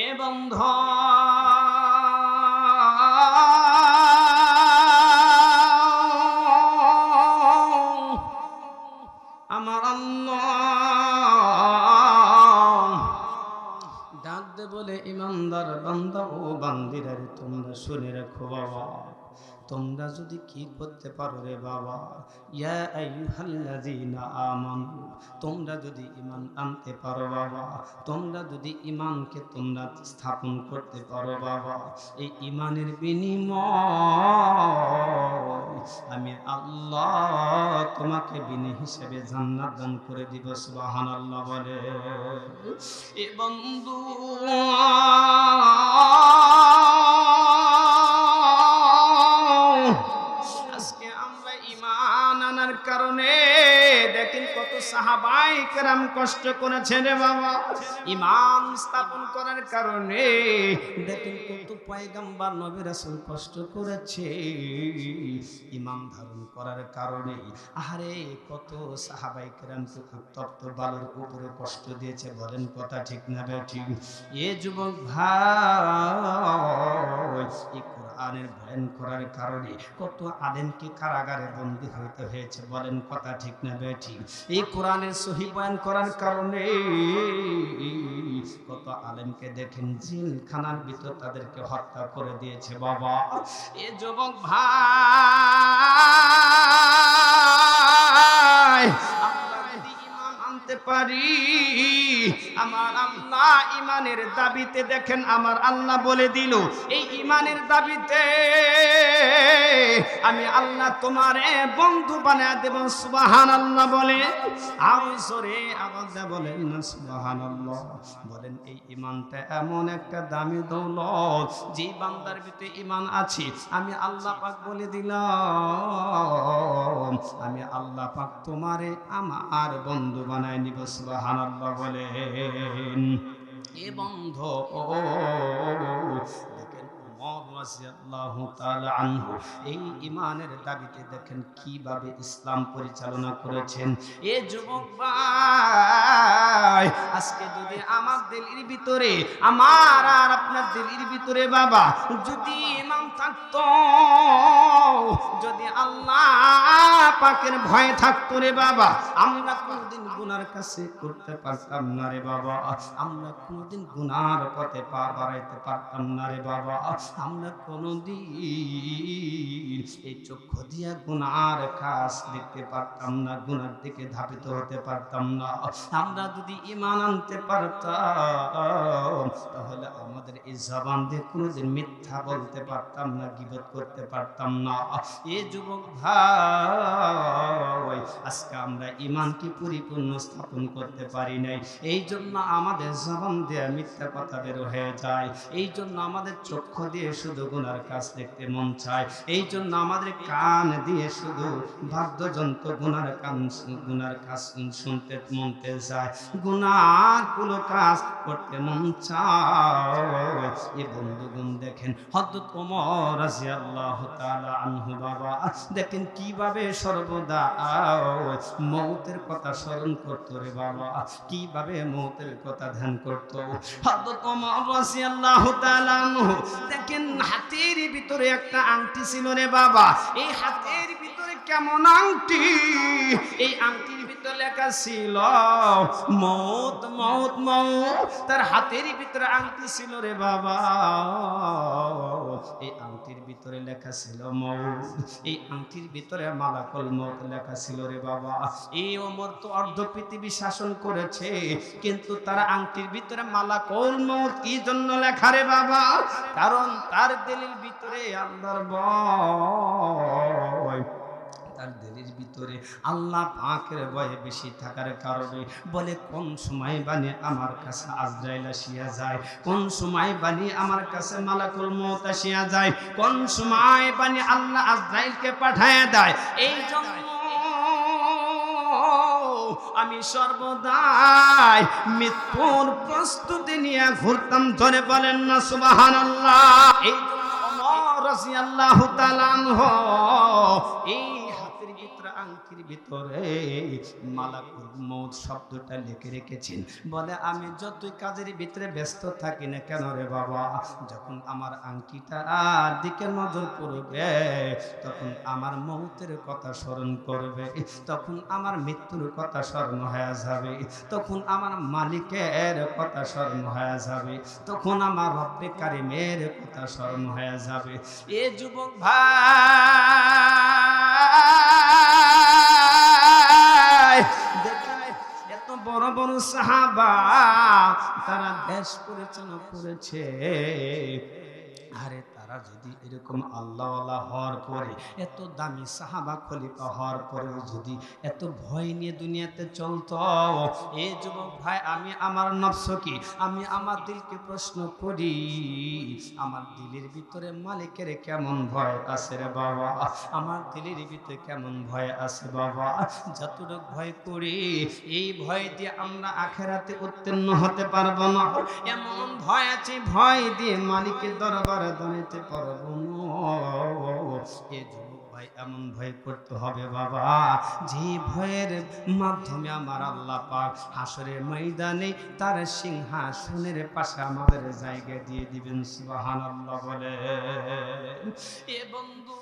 এ বন্ধ আমার আল্লাহ। ডাক দে বলে, ইমানদার বান্দা ও বান্দিরা রে তোমরা শুনে রাখো বাবা। তোমরা যদি কি করতে পারো রে বাবা? তোমরা যদি ঈমান আনতে পারো বাবা, তোমরা যদি ঈমানকে তোমরা স্থাপন করতে পারো বাবা, এই ঈমানের বিনিময় আমি আল্লাহ তোমাকে বিনি হিসেবে জান্নাত দান করে দিব, সুবহানাল্লাহ বলে। এ বন্ধু কত সাহাবাই কেরাম কষ্ট বাবা। ইমান স্থাপন করার কারণে কত পয়গাম্বার কষ্ট করেছে। ইমান ধারণ করার কারণে আহারে কত সাহাবাই কেরাম তপ্ত বালুর উপরে কষ্ট দিয়েছে, বলেন কথা ঠিক না ঠিক? এ যুবক ভাই কোরআনের বয়ান করার কারণে কত আলেমকে কারাগারে বন্দী হইতে হয়েছে বলেন কথা ঠিক না ঠিক এই কোরআনের সহি বয়ান করার কারণে কত আলেমকে দেখেন জিলখানার ভিতর তাদেরকে হত্যা করে দিয়েছে বাবা। এ যুবক ভাই, আমরা যদি ঈমান আনতে পারি আমার আল্লাহ ইমানের দাবিতে দেখেন আমার আল্লাহ বলে দিল এই ইমানের দাবিতে আমি আল্লাহ তোমারে বন্ধু বানায় দেব সুবাহান আল্লাহ বলে। আর জোরে আওয়াজ বলেন না সুবাহান আল্লাহ বলেন, এই ইমানটা এমন একটা দামি দৌলত, যে বান্দার ভিতরে ইমান আছে। আমি আল্লাহ পাক বলে দিলাম, আমি আল্লাহ পাক তোমারে আমার বন্ধু বানায় নিব সুবাহান আল্লাহ বলেন। এ বন্ধ এই ইমানের দাবিতে দেখেন কীভাবে ইসলাম পরিচালনা করেছেন। এ যুবক আজকে যদি আমার দিলের ভিতরে, আমার আর আপনার দিলের ভিতরে বাবা, যদি ইমান থাকতো, যদি আল্লাহ পাকের ভয় রে বাবা, আমরা কোনদিন গুনার কাছে করতে পারতাম না রে বাবা, আমরা কোনদিন গুনার পথে পা বাড়াইতে পারতাম না রে বাবা, আমরা এই চক্ষু দিয়া গুনার কাজ দেখতে পারতাম না, গুনার দিকে ধাবিত হতে পারতাম না। আমরা যদি ইমান আনতে পারতাম, তাহলে আমাদের এই কোনোদিন মিথ্যা বলতে পারতাম না, গিবত করতে পারতাম না। এ যুবক ভাই, আজকে আমরা ইমানকে পরিপূর্ণ স্থাপন করতে পারি নাই। এই জন্য আমাদের জবান দিয়ে মিথ্যা কথা বের হয়ে যায়। এই জন্য আমাদের চক্ষু দিয়ে শুধু গুনার কাজ দেখতে মন চায়। এই জন্য আমাদের কান দিয়ে শুধু বাদ্যযন্ত্র, গুনার কান গুনার কাজ শুনতে মনতে চায় গুনার কুলো কাজ করতে মন চায়। এ বন্ধুগণ দেখেন, হযরত ওমর রাদিয়াল্লাহু তাআলা আনহু বাবা, দেখেন কীভাবে সর্বদা মৌতের কথা স্মরণ করতো রে বাবা, কীভাবে মৌতের কথা ধ্যান করতো। হযরত ওমর রাদিয়াল্লাহু তাআলা আনহু, দেখেন হাতের ভিতরে একটা আংটি ছিল রে বাবা। এই হাতের ভিতরে কেমন আংটি? এই আংটির লেখা ছিল, মৌত মৌত তার হাতের ভিতরে আংটি ছিল রে বাবা। এই আংটির ভিতরে লেখা ছিল, মৌত। এই আংটির ভিতরে মালাকল মৌত লেখা ছিল রে বাবা। এই অমর তো অর্ধ পৃথিবী শাসন করেছে, কিন্তু তার আংটির ভিতরে মালাকল মৌত কি জন্য লেখা রে বাবা? কারণ তার দিলের ভিতরে আল্লাহর ভয়। ভিতরে আল্লাহ পাকের ভয়ে বেশি থাকার কারণে বলে, কোন সময় বানি আমার কাছে আজরাইল আসিয়া যায়? কোন সময় বানি আমার কাছে মালাকুল মৌত আসিয়া যায়? কোন সময় বানি আল্লাহ আজরাইলকে পাঠায় দেয়? এই জন্য আমি সর্বদাই মৃত্যুর প্রস্তুতি নিয়ে ঘুরতাম। ধরে বলেন না সুবাহান আল্লাহ এই রাদিয়াল্লাহু তাআলা এই হাতের ভিতরে মালাকুল মৌত শব্দটা লিখে রেখেছেন। বলে, আমি যতই কাজের ভিতরে ব্যস্ত থাকি না কেন রে বাবা, যখন আমার আংটিটা দিকে নজর পড়বে, তখন আমার মৌতের কথা স্মরণ করবে, তখন আমার মৃত্যুর কথা স্মরণ হয়ে যাবে, তখন আমার মালিকের কথা স্মরণ হয়ে যাবে, তখন আমার রব্বে কারিমের কথা স্মরণ হয়ে যাবে। এ যুবক ভাই বড় সাহাবা তারা দেশ পরিচালনা করেছে। আরে তারা যদি এরকম আল্লাহওয়ালা হওয়ার পরে এত দামি সাহাবা খলিফা হওয়ার পরেও যদি এত ভয় নিয়ে দুনিয়াতে চলতো, এ যুবক ভাই, আমি আমার নফসকে আমি আমার দিলকে প্রশ্ন করি, আমার দিলের ভিতরে মালিকের কেমন ভয় আছে রে বাবা? আমার দিলের ভিতরে কেমন ভয় আছে বাবা? যতটুকু ভয় করি, এই ভয় দিয়ে আমরা আখেরাতে উত্তীর্ণ হতে পারব না। এমন ভয় আছে, ভয় দিয়ে মালিকের দরবারে দাঁড়াতে পারব এ যুবক ভাই এমন ভয় করতে হবে বাবা। যে ভয়ের মাধ্যমে আমার আল্লাহ পাক হাসরের ময়দানে তার সিংহাসনের পাশে আমাদের জায়গা দিয়ে দিবেন, সুবহানাল্লাহ বলে এ বন্ধু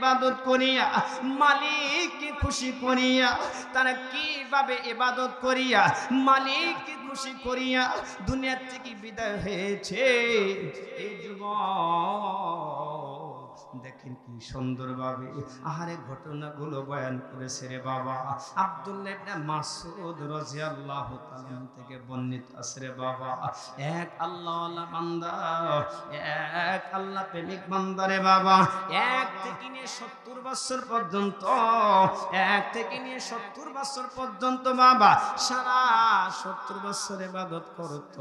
এবাদত করিয়া, মালিককে খুশি করিয়া, তারা কীভাবে এবাদত করিয়া, মালিককে খুশি করিয়া দুনিয়ার থেকে বিদায় হয়েছে? এই যুবক। দেখেন কি সুন্দরভাবে আহারে ঘটনাগুলো বয়ান করেছে রে বাবা। আব্দুল্লাহ ইবনে মাসউদ রাদিয়াল্লাহু থেকে বর্ণিত আছে রে বাবা। এক আল্লাহওয়ালা বান্দা, এক আল্লাহ প্রেমিক বান্দা রে বাবা। এক থেকে নিয়ে সত্তর বছর পর্যন্ত, এক থেকে নিয়ে সত্তর বছর পর্যন্ত বাবা সারা সত্তর বছর ইবাদত করত।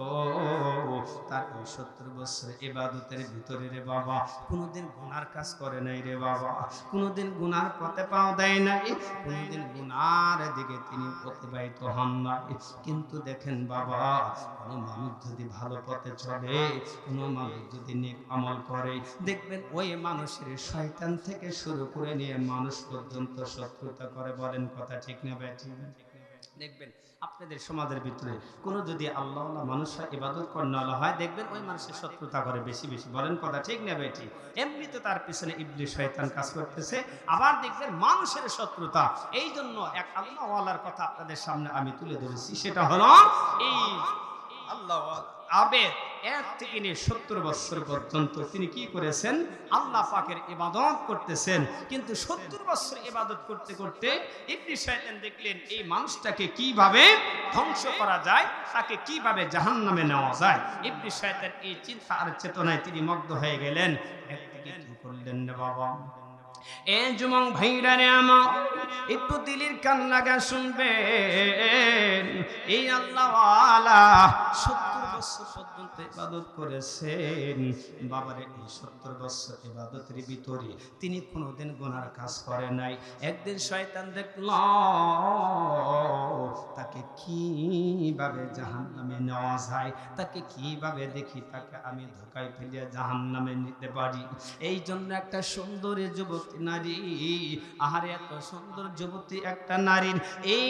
তার ওই সত্তর বছর ইবাদতের ভিতরে রে বাবা কোনোদিন গুনার কাজ করে নাই রে বাবা। কোনোদিন গুনার পথে পাও দেয় নাই, কোনোদিন গুনার দিকে তিনি অতিবাহিত হন নাই। কিন্তু দেখেন বাবা, কোনো মানুষ যদি ভালো পথে চলে, কোনো মানুষ যদি নেক আমল করে, দেখবেন ওই মানুষের শয়তান থেকে শুরু করে নিয়ে মানুষ পর্যন্ত শত্রুতা করে বলেন কথা ঠিক না ব্যাঠিক দেখবেন আপনাদের সমাজের ভিতরে কোনো যদি আল্লাহ মানুষরা ইবাদত কর্ণালা হয়, দেখবেন ওই মানুষের শত্রুতা করে বেশি বেশি। বলেন কথা ঠিক না বেটি? এমনিতে তার পিছনে ইবলি শয়তান কাজ করতেছে, আবার দেখবেন মানুষের শত্রুতা। এই জন্য এক আল্লাহওয়ালার কথা আপনাদের সামনে আমি তুলে ধরেছি, সেটা হলো এই আল্লাহ আবেদ। এক থেকে নিয়ে সত্তর বছর পর্যন্ত তিনি কি করেছেন? আল্লাহ পাকের ইবাদত করতেছেন। কিন্তু সত্তর বছর ইবাদত করতে করতে ইবনি শয়তান দেখলেন, এই মানুষটাকে কীভাবে ধ্বংস করা যায়, তাকে কীভাবে জাহান্নামে নেওয়া যায়? ইবনি শয়তান এই চিন্তা আর চেতনায় তিনি মগ্ন হয়ে গেলেন। করলেন বাবা? এ যুবক ভাইরা রে একটু দিলির কান লাগা শুনবেন। এই আল্লাহওয়ালা সত্তর বছর পর্যন্ত ইবাদত করেছেন। বাবারে এই সত্তর বছর ইবাদতের ভিতরে তিনি কোনোদিন গোনার কাজ করে নাই। একদিন শয়তান দেখল, তাকে কীভাবে জাহান নামে নেওয়া যায়? তাকে কীভাবে দেখি? তাকে আমি ধোকায় ফেলিয়ে জাহান নামে নিতে পারি। এই জন্য একটা সুন্দরী যুবতী নারী, আহারে এত সুন্দর যুবতী একটা নারীর এই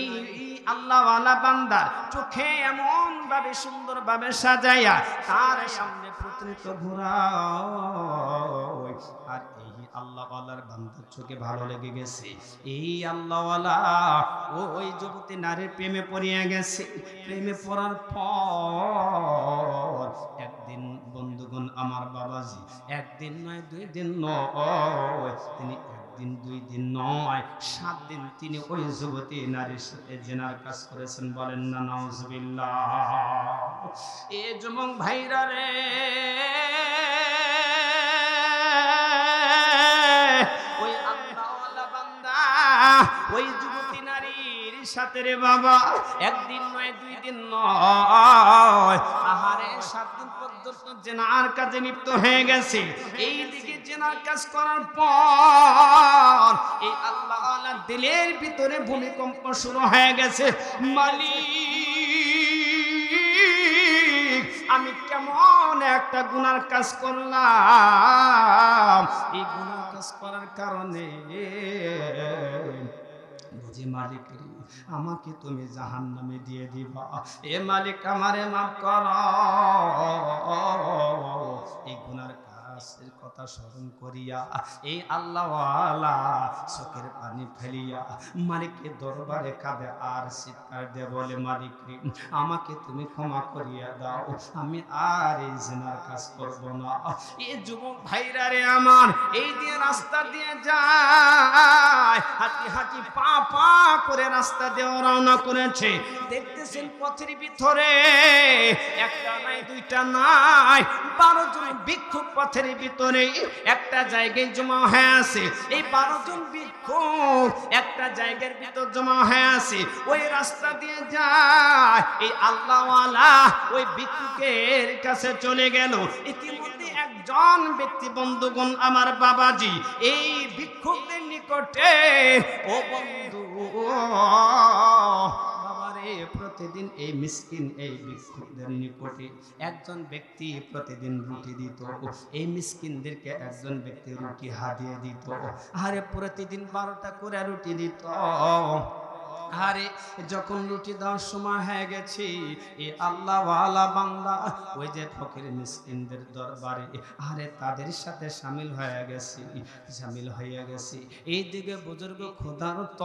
আল্লাহওয়ালা বান্দার চোখে এমন ভাবে সুন্দর ভাবে সাজাইয়া তার সামনে প্রতিনিত ঘোরা আর এই আল্লাহওয়ালার বান্দার চোখে ভালো লেগে গেছে। এই আল্লাহওয়ালা ওই যুবতী নারীর প্রেমে পড়িয়া গেছে। প্রেমে পড়ার পর একদিন বন্ধুগণ আমার বাবাজি, একদিন নয়, দুই দিন নয়, তিনি একদিন দুই দিন, নয়, সাত দিন তিনি ওই যুবতী নারীর সাথে জেনার কাজ করেছেন। বলেন, না নজবিল্লাহ এ যুবক ভাইরা রে। ওই বান্দা, ওই সাথে রে বাবা। একদিন নয়, দুই দিন নয়। আহারে, সাত দিন পর্যন্ত জেনার কাজে লিপ্ত হয়ে গেছে। এই দিকে জেনার কাজ করার পর এই আল্লাহ দিলের ভিতরে ভূমিকম্প শুরু হয়ে গেছে। মালিক, আমি কেমন একটা গুনার কাজ করলাম। এই গুনার কাজ করার কারণে বুঝি মালিক আমাকে তুমি জাহান নামে দিয়ে দিবা। এ মালিক আমারে মাফ কর। এই গুনার কাজের কথা স্মরণ করিয়া এই আল্লাহওয়ালা চোখের পানি ফেলিয়া মালিকের দরবারে কাঁদে, আর চিৎকার দিয়ে বলে মালিক আমাকে তুমি ক্ষমা করিয়া দাও, আমি আর এই জেনার কাজ করব না। এই যুবক ভাইরা রে আমার, এই দিয়ে রাস্তা দিয়ে যায়, হাঁটি হাঁটি পা পা করে রাস্তা দিয়ে রওনা করেছে। দেখতেছেন পথের ভিতরে একটা নাই, দুইটা নাই, বারো জন ভিক্ষুক পথের ভিতরে একটা জায়গায় জমা হয়ে আছে। এই বারো জন ভিক্ষুক একটা জায়গার ভিতর জমা হয়ে আছে। ওই রাস্তা দিয়ে যায়, এই আল্লাহওয়ালা ওই ভিক্ষুকের কাছে চলে গেল। ইতিমধ্যে একজন ব্যক্তি, বন্ধুগণ, আমার বাবাজি, এই ভিক্ষুকদের নিকটে, ও বন্ধু, বাবারে প্রতিদিন এই মিসকিন, এই মিসকিনদের নিকটে একজন ব্যক্তি প্রতিদিন রুটি দিত। এই মিসকিনদেরকে একজন ব্যক্তি রুটি হাতিয়ে দিত। আরে প্রতিদিন বারোটা করে রুটি দিত। আরে যখন রুটি দেওয়ার সময় হয়ে গেছে, এ আল্লাহ বাংলা ওই যে ফকির মিসকিনদের দরবারে, আরে তাদের সাথে সামিল হয়ে গেছি, সামিল হয়ে গেছি। এই দিকে বুজুর্গ ক্ষুধার্ত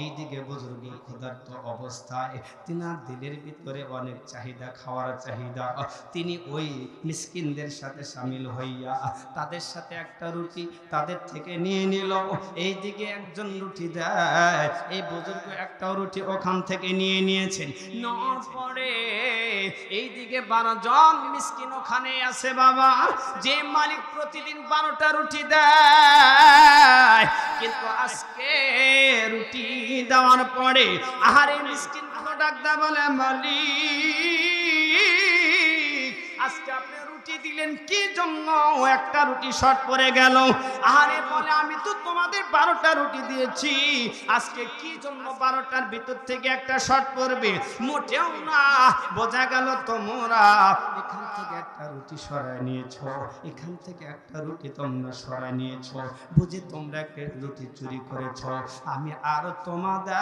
এই দিকে বুজুর্গ ক্ষুধার্ত অবস্থায় তিনার দিলের ভিতরে অনেক চাহিদা, খাওয়ার চাহিদা। তিনি ওই মিসকিনদের সাথে সামিল হইয়া তাদের সাথে একটা রুটি তাদের থেকে নিয়ে নিল। এই দিকে একজন রুটি দেয়, এই বুজুর্গ একটা রুটি ওখান থেকে নিয়ে নিয়েছেন। নেওয়ার পরে এই দিকে বারো জন মিসকিন ওখানে আছে বাবা। যে মালিক প্রতিদিন বারোটা রুটি দেয়, কিন্তু আজকে রুটি দেওয়ার পরে আহারে মিসকিন ডাকদা বলে, মালিক, আজকে আপনি রুটি দিলেন, কি জন্য? একটা রুটি শর্ট গেল। আরে বলে, আমি তো তোমাদের বারোটা রুটি দিয়েছি। আজকে কি জন্য বারোটার ভিতর থেকে একটা শর্ট মোটেও না, বোঝা গেল তোমরা এখান থেকে একটা রুটি সরায় নিয়েছ। এখান থেকে একটা রুটি তোমরা সরায় নিয়েছ। বুঝি তোমরা একটা রুটি চুরি করেছ। আমি আরও তোমাদের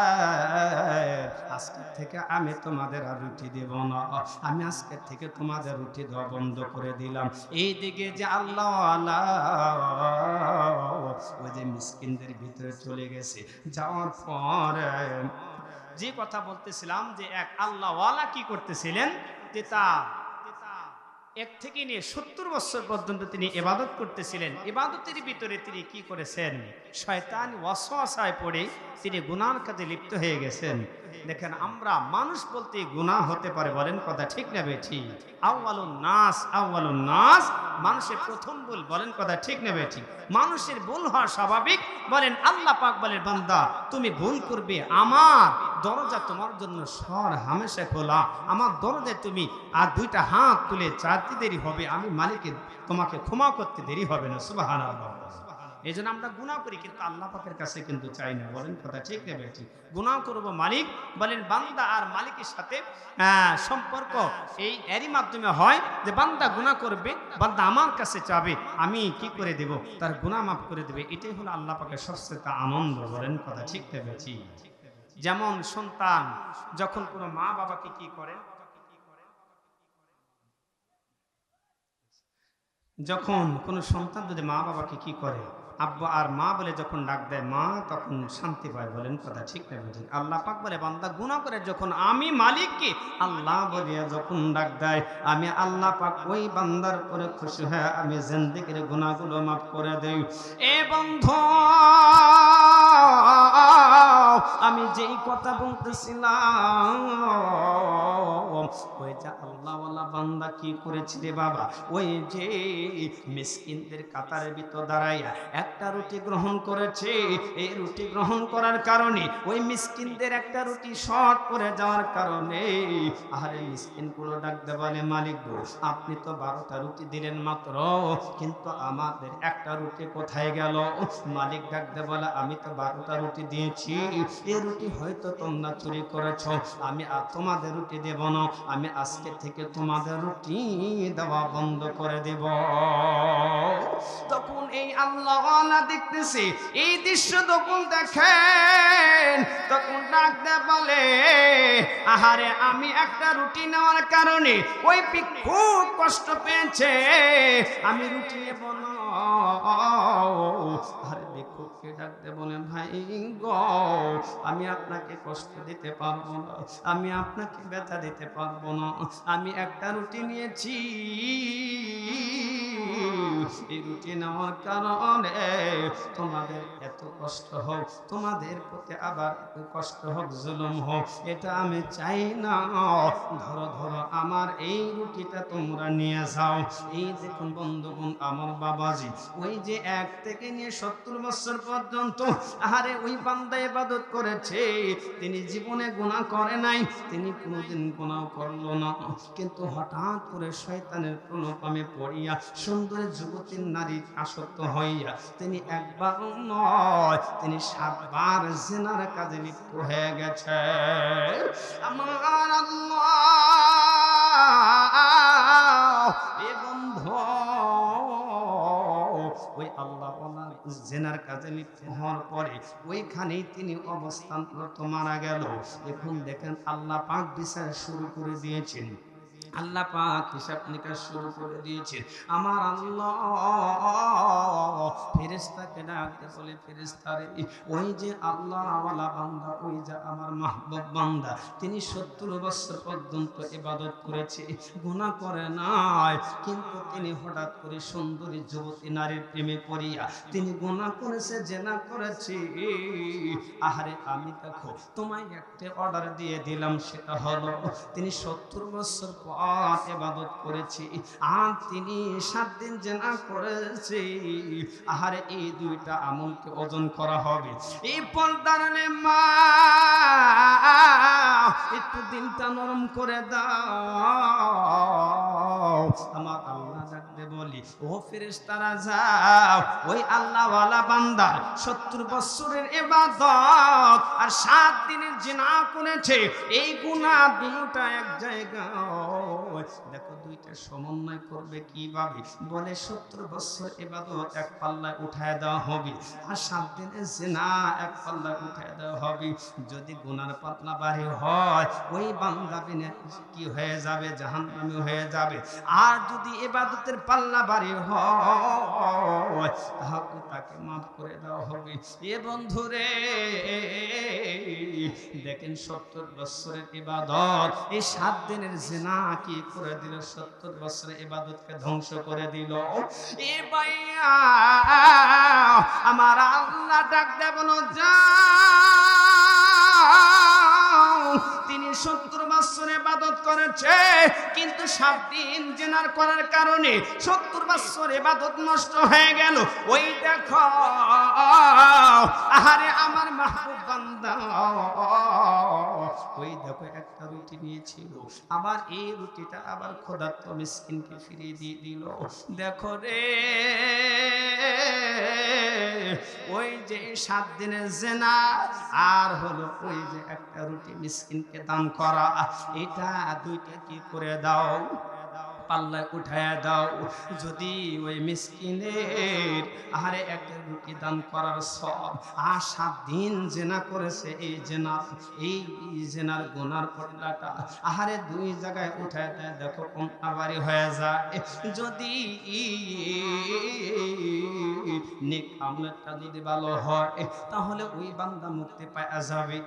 আজকের থেকে আমি তোমাদের আর রুটি দেব না। আমি আজকের থেকে তোমাদের রুটি দেওয়া বন্ধ করে দিলাম। এই দিকে যে আল্লাহ ওই যে মিসকিনদের ভিতরে চলে গেছে। যাওয়ার পরে যে কথা বলতেছিলাম যে এক আল্লাহওয়ালা কি করতেছিলেন? এক থেকে নিয়ে সত্তর বছর পর্যন্ত তিনি ইবাদত করতেছিলেন। ইবাদতের ভিতরে তিনি কি করেছেন? শয়তান ওয়াসওয়াসায় পড়ে তিনি গুনার কাজে লিপ্ত হয়ে গেছেন। দেখেন আমরা মানুষ বলতে গুনাহ হতে পারে বলেন কথা ঠিক না বেঠি? নাস আউয়ালুন নাস। মানুষের প্রথম ভুল বলেন কথা ঠিক না বেঠি? মানুষের ভুল হওয়া স্বাভাবিক বলেন আল্লাহ পাক বলেন বান্দা তুমি ভুল করবে। আমার দরজা তোমার জন্য সর হামেশা খোলা। আমার দরজায় তুমি আর দুইটা হাত তুলে চারতে দেরি হবে। আমি মালিকের তোমাকে ক্ষমা করতে দেরি হবে না। সুবাহ এই জন্য আমরা গুণা করি, কিন্তু আল্লাহ পাকের কাছে কিন্তু চাই না। বলেন কথা ঠিক নেবে ঠিক। গুণাও করব মালিক, বলেন বান্দা আর মালিকের সাথে সম্পর্ক এই এরই মাধ্যমে হয় যে বান্দা গুণা করবে, বান্দা আমার কাছে চাবে, আমি কি করে দেব? তার গুণা মাফ করে দেবে। এটাই হলো আল্লাহ পাকের সবচেয়ে আনন্দ, বলেন কথা ঠিক নেবে যেমন সন্তান, যখন কোনো মা বাবাকে কি করে? যখন কোনো সন্তান যদি মা বাবাকে কি করে? আব্বা আর মা বলে যখন ডাক দেয় মা, তখন শান্তি পায় বলেন, কথা ঠিক না বুঝি আল্লাহ পাক বলে, বান্দা গুনা করে যখন আমি মালিককে আল্লাহ বলিয়া যখন ডাক দেয়, আমি আল্লাহ পাক ওই বান্দার করে খুশি হয়ে আমি জিন্দিগির গুণাগুলো মাফ করে দেই। এ বন্ধু আমি যেই কথা বলতেছিলাম, ওই যে আল্লাহওয়ালা বান্দা কি করেছে রে বাবা? ওই যে মিসকিনদের কাতারের ভিতর দাঁড়াইয়া একটা রুটি গ্রহণ করেছে। এই রুটি গ্রহণ করার কারণে, ওই মিসকিনদের একটা রুটি শর্ট করে যাওয়ার কারণে, আরে মিসকিনগুলো ডাকতে বলে, মালিক গো, আপনি তো বারোটা রুটি দিলেন মাত্র, কিন্তু আমাদের একটা রুটি কোথায় গেল? মালিক ডাকতে বলে, আমি তো বারোটা রুটি দিয়েছি। এই রুটি হয়তো তোমরা চুরি করেছ। আমি তোমাদের রুটি দেব না। আমি আজকে থেকে তোমাদের রুটি দেওয়া বন্ধ করে দেব। তখন এই আল্লাহ দেখতেছে, এই দৃশ্য তখন দেখেন। তখন ডাকতে বলে, আহারে, আমি একটা রুটি নেওয়ার কারণে ওই খুব কষ্ট পেয়েছে। আমি রুটি নেব না। আরে বলে ভাই আমি আপনাকে কষ্ট দিতে পারব না, আমি আপনাকে ব্যথা দিতে পারব না, আমি একটা রুটি নিয়েছি। এই রুটি নেওয়ার কারণে তোমাদের এত কষ্ট হোক, তোমাদের প্রতি আবার কষ্ট হোক, জুলুম হোক, এটা আমি চাই না। ধরো ধরো, আমার এই রুটিটা তোমরা নিয়ে যাও। এই দেখুন বন্ধুগণ, আমার বাবাজি, ওই যে এক থেকে নিয়ে সত্তর বছর পর্যন্ত আহারে, ওই বান্দা ইবাদত করেছে। তিনি জীবনে গুনাহ করে নাই, তিনি কোনোদিন গুনাহ করল না। কিন্তু হঠাৎ করে শয়তানের প্রলোভনে পড়িয়া সুন্দর যুবতীর নারী আসক্ত হইয়া তিনি একবার নয়, তিনি সাতবার জেনার কাজে লিপ্ত হয়ে গেছে। আমার আল্লাহ ওই আল্লাহ জেনার কাজে লিপ্ত হওয়ার পরে ওইখানেই তিনি অবস্থানরত মারা গেল। এখন দেখেন আল্লাহ পাক বিচার শুরু করে দিয়েছেন। আল্লাহ পাক হিসাব নিকাশ শুরু করে দিয়েছে। আমার আল্লাহ ফেরেস্তাকে ডাকতে বলে ফেরেস্তারে ওই যে আল্লাহ ওয়ালা বান্দা, ওই যে আমার মাহবুব বান্দা, তিনি সত্তর বছর পর্যন্ত ইবাদত করেছে, গুনাহ করে নাই, কিন্তু তিনি হঠাৎ করে সুন্দরী যুবতী নারীর প্রেমে পড়িয়া, তিনি গুনাহ করেছে, জেনা করেছে। আহারে, আমি দেখো, তোমায় একটা অর্ডার দিয়ে দিলাম, সেটা হলো, তিনি সত্তর বছর পর এবাদত করেছি। আর তিনি সাত দিন জেনা করেছে। আহারে, এই দুইটা আমলকে ওজন করা হবে। এই পর্দার মা একটু দিনটা নরম করে দাও। আমার আল্লাহ বলি, ও ফেরেশতারা, যাও। ওই আল্লাহওয়ালা বান্দার সত্তর বছরের এবাদত আর সাত দিনের জিনা করেছে। এই গুণা দুটা এক জায়গায় দেখো, দুইটা সমন্বয় করবে কীভাবে? বলে, সত্তর বছর এবাদত এক পাল্লায় উঠায় দেওয়া হবে আর সাত দিনের জিনা এক পাল্লায় উঠায় দেওয়া হবে। যদি গুনার পাতলা বাড়ি হয়, ওই বান্দা বিনে কি হয়ে যাবে? জাহান্নামী হয়ে যাবে। আর যদি এবাদতের পাল্লা বাড়ি হয়। তাকে মাফ করে দেওয়া হবে। এ বন্ধুরে, দেখেন সত্তর বছরের ইবাদত। এই সাত দিনের জেনা কি করে দিল? সত্তর বছরের ইবাদতকে ধ্বংস করে দিল। এ ভাইয়া, আমার আল্লাহ ডাক দেব যা তিনি সত্তর বছর এবাদত করেছে, কিন্তু সাত দিন জেনার করার কারণে সত্তর বছর এবাদত নষ্ট হয়ে গেল। ওই দেখো, আহারে আমার মাহবুব বান্দা। ওই দেখো একটা রুটি নিয়েছিল। আবার এই রুটিটা আবার খোদাত্ম মিসকিনকে ফিরিয়ে দিয়ে দিল। দেখো রে, ওই যে সাত দিনের জেনা, আর হলো ওই যে একটা রুটি মিসকিনকে দান করা। এটা দুইটা কি করে দাও? পাল্লায় উঠায় দাও। যদি ওই মিসকিনের আহারে একটা রুটি দান করার সব আর সাত দিন জেনা করেছে এই জেনা, এই জেনার গোনার পর্দাটা আহারে দুই জায়গায় উঠায় দেয়, দেখো আবারই হয়ে যায়। যদি নেক যদি ভালো হয়, তাহলে ওই বান্দা মুক্তি পাওয়া যাবে।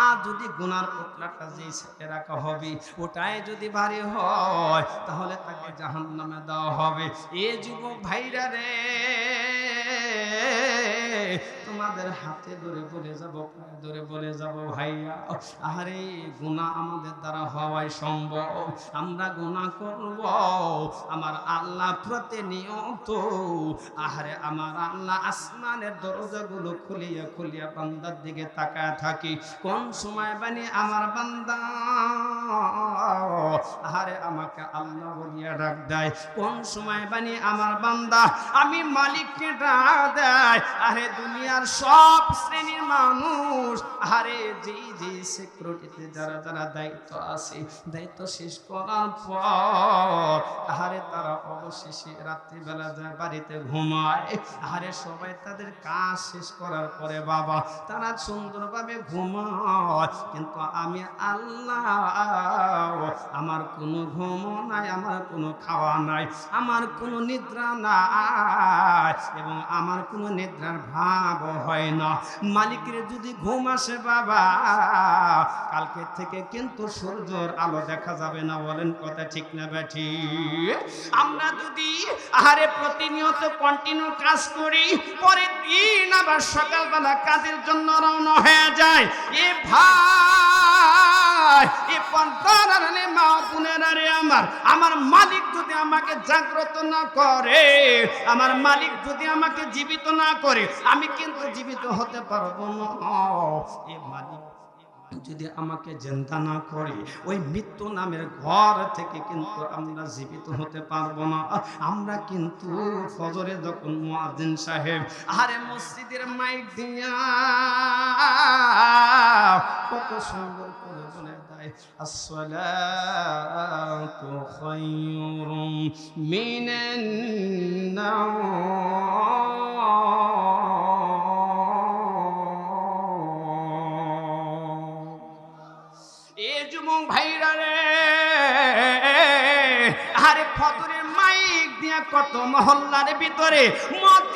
আর যদি গুনার পোটলাটা যেই সাথে রাখা হবে, ওটাই যদি ভারী হয়, তাহলে তাকে জাহান নামে দেওয়া হবে। এ যুবক ভাইরা রে, তোমাদের হাতে ধরে বলে যাব, পায়ে ধরে বলে যাব ভাইয়া। আরে গুনাহ আমাদের দ্বারা হওয়াই সম্ভব। আমরা গুনাহ করব, আমার আল্লাহ প্রতিনিয়ত। আহারে, আমার আল্লাহ আসমানের দরজাগুলো খুলিয়া খুলিয়া বান্দার দিকে তাকায় থাকি। কোন সময় বানি আমার বান্দা? আহারে, আমাকে আল্লাহ বলিয়া ডাক দেয়, কোন সময় বানি আমার বান্দা, আমি মালিককে ডাক দেয়, আরে দুনিয়ার সব শ্রেণির মানুষ আরে যে যে সিকিউরিটিতে যারা যারা দায়িত্ব আছে, দায়িত্ব শেষ করার পর, আহারে, তারা অবশেষে রাত্রিবেলা যায় বাড়িতে ঘুমায়, আহারে, সবাই তাদের কাজ শেষ করার পরে বাবা, তারা সুন্দরভাবে ঘুমায়, কিন্তু আমি আল্লাহ আমার কোনো ঘুম নাই, আমার কোনো খাওয়া নাই, আমার কোনো নিদ্রা নাই এবং আমার কোনো নিদ্রার ভাব হয় না। মালিকের যদি ঘুম আসে বাবা, কালকে থেকে কিন্তু সূর্যর আলো দেখা যাবে না, বলেন কথা ঠিক না ব্যাঠি আমরা যদি আহারে প্রতিনিয়ত কন্টিনিউ কাজ করি, পরের দিন আবার সকালবেলা কাজের জন্য রওনা হয়ে যায় এ ভাই জাগ্রত না করে, আমার মালিক যদি আমাকে জীবিত না করে, আমি কিন্তু জীবিত হতে পারব না। এ মালিক যদি আমাকে চিন্তা না করে, ওই মৃত্যু নামের ঘর থেকে কিন্তু আমরা জীবিত হতে পারব না। আমরা কিন্তু ফজরে যখন মুয়াজ্জিন সাহেব, আরে মসজিদের মাইক দিয়া কত সুন্দর আসসালাতু খায়রুম মিনান নাওম এ যুবক ভাইরা রে, আরে ফজরের মাইক দিয়া কত মহল্লার ভিতরে মতিন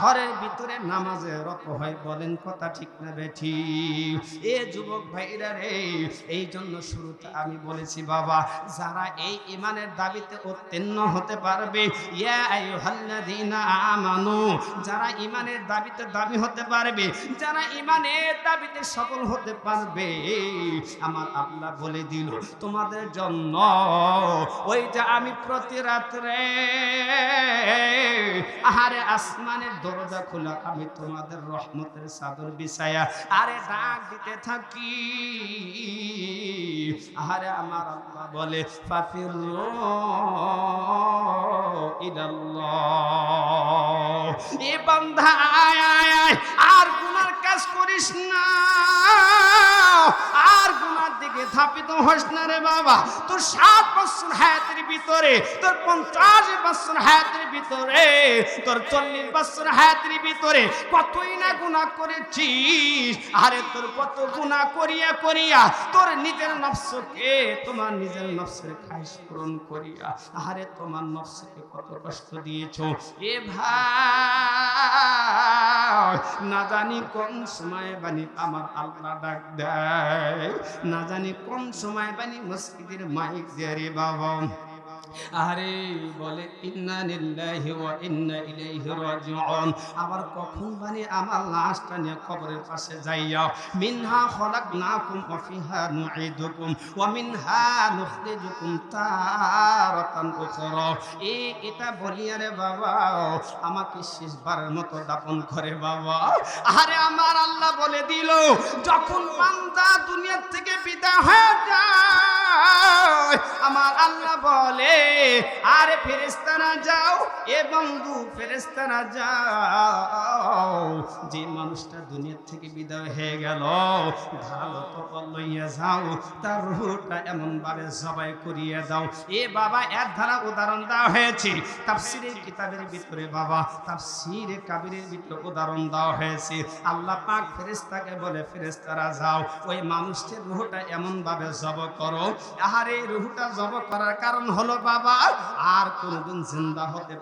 ঘরের ভিতরে নামাজে রত হয়, বলেন কথা ঠিক না বেঠি এ যুবক ভাইরা রে, এই জন্য শুরুতে আমি বলেছি, বাবা, যারা এই ইমানের দাবিতে উত্তীর্ণ হতে পারবে যারা ইমানের দাবিতে দাবি হতে পারবে, যারা ইমানের দাবিতে সফল হতে পারবে, আমার আল্লাহ বলে দিল, তোমাদের জন্য ওই যে আমি প্রতি রাত্রে আহারে আসমানের দরজা খোলা, আমি তোমাদের রহমতের চাদর বিছায়া, আরে ডাক দিতে থাকি। আরে আমার আল্লাহ বলে ফাফির এ বান্ধা আয় আয়, আর গুনার কাজ করিস না। দিকে হস না রে বাবা। তোর সাত বছর হায়াতের ভিতরে, তোর পঞ্চাশ বছর হায়াতের ভিতরে, তোর চল্লিশ বছর হায়াতের ভিতরে কতই না গুণা করেছিস? আরে তোর কত গুণা করিয়া করিয়া তোর নিজের নফসকে, তোমার নিজের নফসের খাইশ পূরণ করিয়া, আরে তোমার নফসকে কত কষ্ট দিয়েছ? এ ভাই! না জানি কোন সময় বানি আমার আল্লাহ ডাক দেয়। না জানি কোন সময় বানি মসজিদের মাইক দিয়ে বাবা। আরে বলে, ইন্না লিল্লাহি ওয়া ইন্না ইলাইহি রাজিউন। আবার কখন বানি আমার লাশটা নিয়ে কবরের পাশে যাইয়া, মিনহা খলাকনাকুম ওয়া ফিহা নুঈদুকুম ওয়া মিনহা নুখরিজুকুম তারাতান উখরা। এ, এটা বলিয়া রে বাবা, আমাকে শেষবারের মতো দাপন করে বাবা। আরে আমার আল্লাহ বলে দিল, যখন বান্দা দুনিয়ার থেকে বিদায় হয়ে যায়, আমার আল্লাহ বলে আরে ফেরেস্তারা যাও ফেরেস্তারা যাও। যে মানুষটা দুনিয়ার থেকে বিদায় হয়ে গেল, ভালো লইয়া যাও, তার রুহটা এমন ভাবে জবাই করিয়ে দাও। এ বাবা এর ধারা উদাহরণ দেওয়া হয়েছে। কিতাবের ভিতরে বাবা কাবিরের ভিতরে উদাহরণ দেওয়া হয়েছে। আল্লাহ পাক ফেরেস্তাকে বলে ফেরেস্তারা যাও, ওই মানুষটির রুহটা এমন ভাবে জব করো। এই রুহটা জব করার কারণ হলো বাবা আর কোনদিন জিন্দা হতে।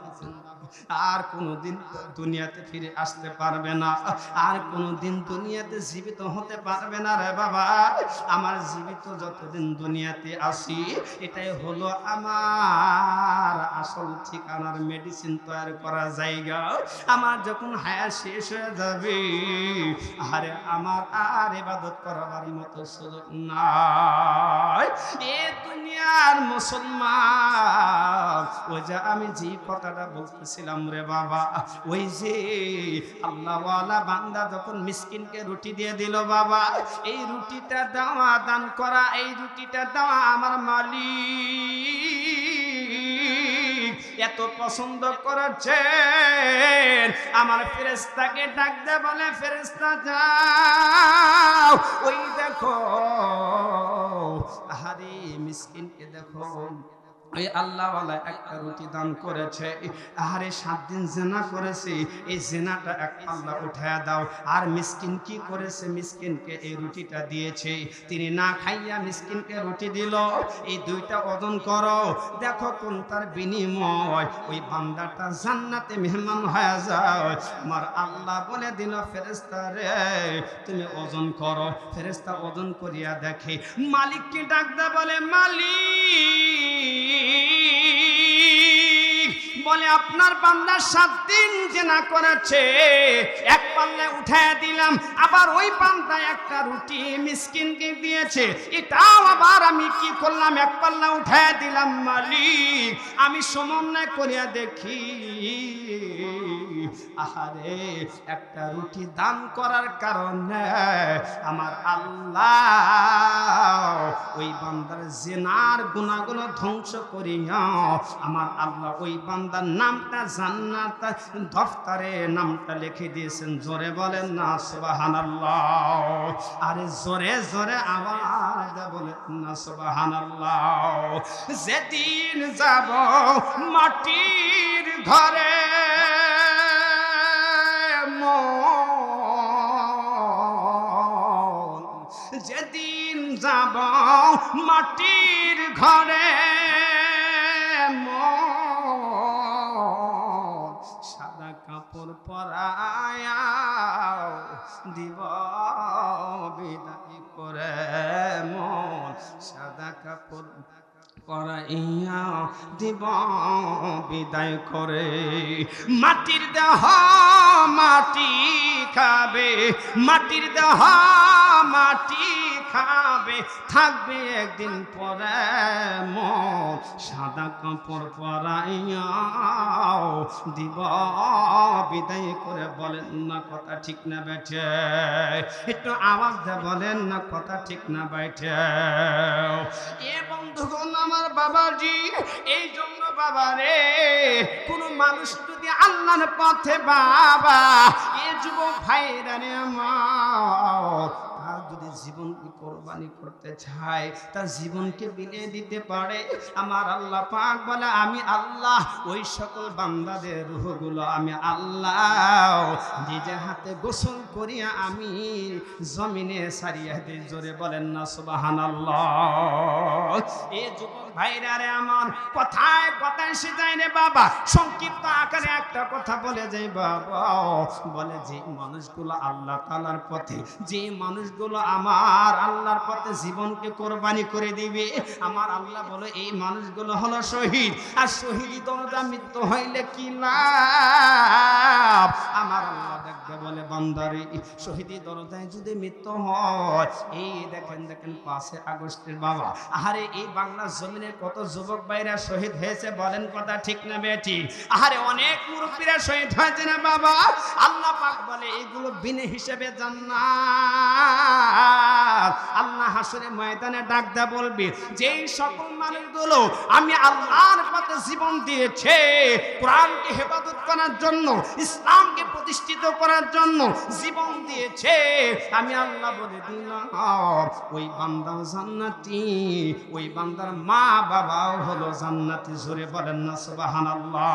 আর কোনদিন দুনিয়াতে ফিরে আসতে পারবে না আর কোনদিন দুনিয়াতে জীবিত হতে পারবে না রে বাবা আমার জীবিত যতদিন দুনিয়াতে আসি এটাই হলো আমার আসল ঠিকানার মেডিসিন তৈরি করা জায়গা আমার যখন হায়া শেষ হয়ে যাবে, আরে আমার আর ইবাদত করার মতো সুযোগ নাই। এ দুনিয়ার মুসলমান, ওই যে আমি যে কথাটা বলতেছিলাম রে বাবা, ওই যে আল্লাহওয়ালা বান্দা যখন মিসকিনকে রুটি দিয়ে দিল, বাবা, এই রুটিটা দেওয়া, দান করা, এই রুটিটা দেওয়া আমার মালিক। এত পছন্দ করেছেন আমার ফেরেস্তাকে ডাকতে বলে ফেরেস্তা যাও ওই দেখো আহারে মিসকিনকে দেখো। ওই আল্লাহওয়ালা একটা রুটি দান করেছে। আহারে সাত দিন জেনা করেছে। এই জেনাটা এক পাল্লা উঠায়া দাও। আর মিসকিন কি করেছে? মিসকিনকে এই রুটিটা দিয়েছে। তিনি না খাইয়া মিসকিনকে রুটি দিল। এই দুইটা ওজন করো। দেখো কোন তার বিনিময়। ওই বান্দাটা জান্নাতে মেহমান হয়ে যায়। আমার আল্লাহ বলে দিল ফেরেস্তা রে, তুমি ওজন করো। ফেরেস্তা ওজন করিয়া দেখে মালিককে ডাকদা বলে, মালিক! বলে, আপনার বান্দা সাত দিন জেনা করেছে। এক পাল্লায় উঠায় দিলাম, আবার ওই পান্তা একটা রুটি মিসকিনকে দিয়েছে। এটাও আবার আমি কি করলাম? এক পাল্লা উঠায় দিলাম মালিক। আমি সমন্বয় করিয়া দেখি। আহারে, একটা রুটি দান করার কারণে আমার আল্লাহ ওই বান্দার জেনার গুণাগুলো ধ্বংস করিয়া আমার আল্লাহ ওই বান্দার নামটা জান্নাত দফতরে নামটা লিখে দিয়েছেন। জোরে বলেন না সুবাহান আরে জোরে জোরে আওয়াজ বলেন না সুবাহান যেদিন যাব মাটির ঘরে যেদিন যাব মাটির ঘরে সাদা কাপড় পরায়া দিব বিদায় করে, মন সাদা কাপড় পরাইয়া দিব বিদায় করে। মাটির দেহ মাটি খাবে মাটির দেহ মাটি খাবে, থাকবে একদিন পরে মন। সাদা কাপড় পরাইয়া দিব। বিদায় করে বলেন, না, কথা ঠিক না বেঠে। একটু আওয়াজ দিয়ে বলেন, না, কথা ঠিক না বেঠে। এ বন্ধুগণ, আমার বাবাজি, এই জন্য বাবা রে, কোন মানুষ যদি আল্লাহর পথে বাবা, এ যুবক ভাইরা রে আমার, তার যদি জীবনকে কোরবানি করতে চায়, তার জীবনকে বিলিয়ে দিতে পারে। আমার আল্লাহ পাক বলে, আমি আল্লাহ, ওই সকল বান্দাদের রুহগুলো আমি আল্লাহ নিজে হাতে গোসল করিয়া আমি জমিনে সারিয়া দিই। জোরে বলেন না সুবাহান এ যুবক ভাইরা রে আমার, কথায় কথায় সে যায় রে বাবা। সংক্ষিপ্ত আকারে একটা কথা বলে যাই বাবা। বলে যে মানুষগুলো আল্লাহ তালার পথে, যে মানুষগুলো আমার আল্লাহর পথে জীবনকে কোরবানি করে দিবে। আমার আল্লাহ বলে, এই মানুষগুলো হলো শহীদ। আর শহীদ মৃত্যু হইলে কি লাভ? আমার আল্লাহ দেখবে বলে, বন্দারে শহীদি দরজায় যদি মৃত্যু হয়, এই দেখেন দেখেন পাঁচে আগস্টের বাবা। আহারে, এই বাংলা কত যুবক ভাইরা শহীদ হয়েছে বলেন কথা ঠিক না বেটি? আহারে, অনেক মুরব্বীরা শহীদ হয়েছে না বাবা? আল্লাহ পাক বলে বিনে হিসেবে জান্নাত। আল্লাহ হাসরে ময়দানে ডাক যেই সকল মানুষগুলো আমি আল্লাহর পথে জীবন দিয়েছে, কোরআনকে হেফাজত করার জন্য, ইসলামকে প্রতিষ্ঠিত করার জন্য জীবন দিয়েছে। আমি আল্লাহ বলে দিলাম, ওই বান্দা জান্নাতি, ওই বান্দার মা বাবাও হলো জান্নাতি। জোরে বলেন না, সুবহানাল্লাহ।